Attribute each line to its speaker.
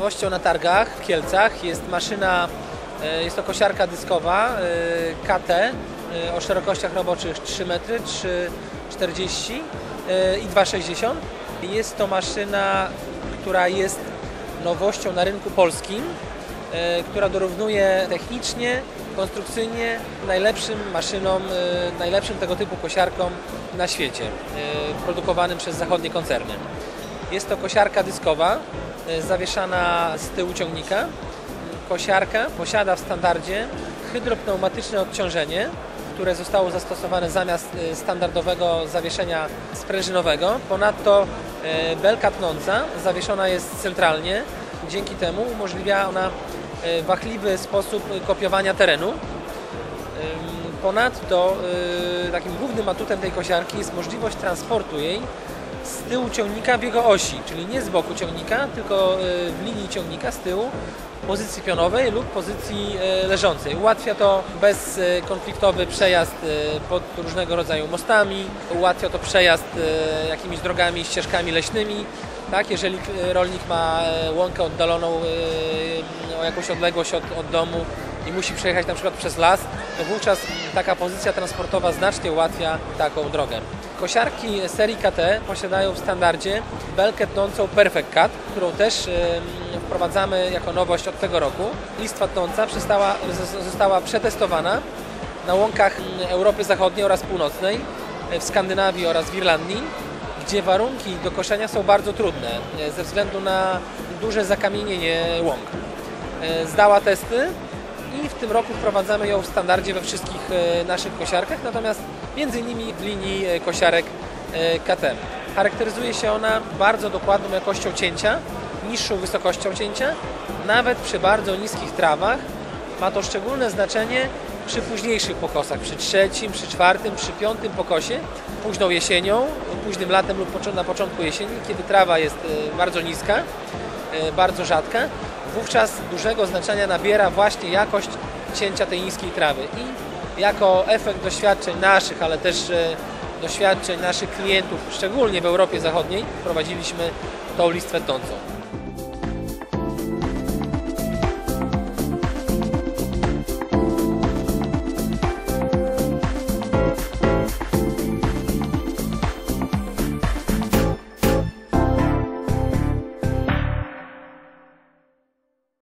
Speaker 1: nowością na targach w Kielcach jest maszyna, e, jest to kosiarka dyskowa e, KT e, o szerokościach roboczych 3 metry, 3,40 e, i 2,60. Jest to maszyna, która jest nowością na rynku polskim, która dorównuje technicznie, konstrukcyjnie najlepszym maszynom, najlepszym tego typu kosiarkom na świecie, produkowanym przez zachodnie koncerny. Jest to kosiarka dyskowa, zawieszana z tyłu ciągnika. Kosiarka posiada w standardzie hydropneumatyczne odciążenie, które zostało zastosowane zamiast e, standardowego zawieszenia sprężynowego. Ponadto e, belka tnąca zawieszona jest centralnie. Dzięki temu umożliwia ona wachliwy sposób kopiowania terenu. Ponadto y, takim głównym atutem tej kosiarki jest możliwość transportu jej z tyłu ciągnika w jego osi, czyli nie z boku ciągnika, tylko y, w linii ciągnika z tyłu, pozycji pionowej lub pozycji y, leżącej. Ułatwia to bezkonfliktowy przejazd y, pod różnego rodzaju mostami, ułatwia to przejazd jakimiś drogami, ścieżkami leśnymi. Tak, jeżeli rolnik ma łąkę oddaloną o jakąś odległość od, od domu i musi przejechać na przykład przez las, to wówczas taka pozycja transportowa znacznie ułatwia taką drogę. Kosiarki serii KT posiadają w standardzie belkę tnącą Perfect Cut, którą też wprowadzamy jako nowość od tego roku. Listwa tnąca przestała, została przetestowana na łąkach Europy Zachodniej oraz Północnej, w Skandynawii oraz w Irlandii, gdzie warunki do koszenia są bardzo trudne e, ze względu na duże zakamienienie łąk. E, Zdała testy i w tym roku wprowadzamy ją w standardzie we wszystkich e, naszych kosiarkach, natomiast między innymi w linii e, kosiarek e, KT. Charakteryzuje się ona bardzo dokładną jakością cięcia, niższą wysokością cięcia, nawet przy bardzo niskich trawach. Ma to szczególne znaczenie przy późniejszych pokosach, przy trzecim, przy czwartym, przy piątym pokosie, późną jesienią, późnym latem lub na początku jesieni, kiedy trawa jest bardzo niska, bardzo rzadka, wówczas dużego znaczenia nabiera właśnie jakość cięcia tej niskiej trawy. I jako efekt doświadczeń naszych, ale też e, doświadczeń naszych klientów, szczególnie w Europie Zachodniej, wprowadziliśmy tą listwę tącą.